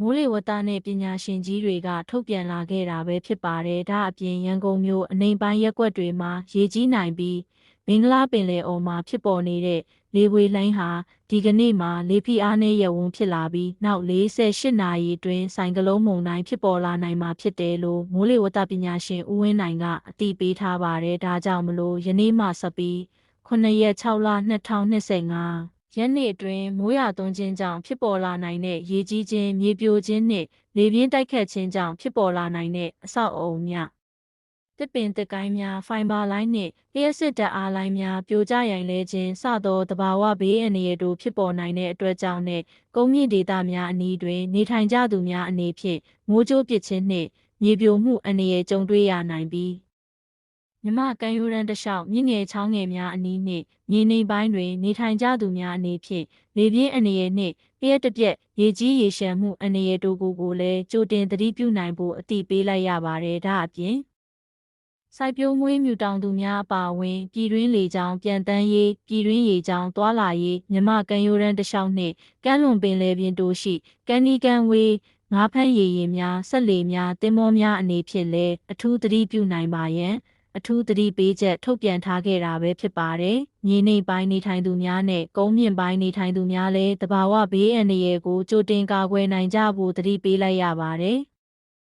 မိုးလေဝသနဲ့ပညာရှင်ကြီးတွေကထုတ်ပြန်လာခဲ့တာပဲဖြစ်ပါတယ်။ဒါအပြင်ရန်ကုန်မြို့အနိုင်ပိုင်းရက်ကွက်တွေမှာရေကြီးနိုင်ပြီးမင်္ဂလာပင်လယ်အော်မှာဖြစ်ပေါ်နေတဲ့လေဝေလှိုင်းဟာဒီကနေ့မှာလေဖိအားနည်းရဝန်းဖြစ်လာပြီးနောက်48နာရီအတွင်းဆိုင်ကလုန်းမုန်တိုင်းဖြစ်ပေါ်လာနိုင်မှာဖြစ်တယ်လို့မိုးလေဝသပညာရှင်ဦးဝင်းနိုင်ကအတည်ပြုထားပါတယ်။ဒါကြောင့်မလို့ယနေ့မှစပြီး9ရက်6လ2025 ရက်နေ့အတွင်းမိုးရွာသွန်းခြင်းကြောင့်ဖြစ်ပေါ်လာနိုင်တဲ့ရေကြီးခြင်းမြေပြိုခြင်းနှင့်လေပြင်းတိုက်ခတ်ခြင်းကြောင့်ဖြစ်ပေါ်လာနိုင်တဲ့အဆောက်အအုံများတစ်ပင်တစ်ကိုင်းများဖိုင်ဘာလိုင်းနှင့်လျှက်စစ်တပ်အားလိုင်းများပြိုကျရိုင်လဲခြင်းစသောတဘာဝဘေးအန္တရာယ်တို့ဖြစ်ပေါ်နိုင်တဲ့အတွက်ကြောင့်နှင့်ကုန်းမြင့်ဒေသများအနီးတွင်နေထိုင်ကြသူများအနေဖြင့်မိုးကြိုးပစ်ခြင်းနှင့်မြေပြိုမှုအန္တရာယ်ကြုံတွေ့ရနိုင်ပြီး မြမကမ်းရိုးတန်းတစ်လျှောက်မြင့်ငယ်ချောင်းငယ်များအနီးနှင့်မြေနေပိုင်းတွင် နေထိုင်ကြသူများအနေဖြင့်လေပြင်းအန္တရာယ်နှင့်ပြည့်တစ်ပြက်ရေကြီးရေရှမ်းမှုအန္တရာယ်တို့ကိုကိုလည်းကြိုတင်သတိပြုနိုင်ဖို့အတိပေးလိုက်ရပါတယ်ဒါအပြင်စိုက်ပျိုးမွေးမြူတောင်သူများအပါအဝင်ပြည်တွင်းလေကြောင်းပြန်တန်းရေးပြည်တွင်းရေကြောင်းတွာလာရေးမြမကမ်းရိုးတန်းတစ်လျှောက်နှင့်ကမ်းလွန်ပင်လယ်ပြင်တို့ရှိကမ်းနီးကမ်းဝေးငါးဖမ်းရေရင်များဆက်လေများတင်မောများအနေဖြင့်လည်းအထူးသတိပြုနိုင်ပါရန် အထူးသတိပေးချက်ထုတ်ပြန်ထားခဲ့တာပဲဖြစ်ပါတယ်။မြေနေပိုင်းနေထိုင်သူများနဲ့ကုန်းမြင့်ပိုင်းနေထိုင်သူများလည်းတဘာဝဘေးအန္တရာယ်ကိုကြိုတင်ကာကွယ်နိုင်ကြဖို့သတိပေးလိုက်ရပါတယ်။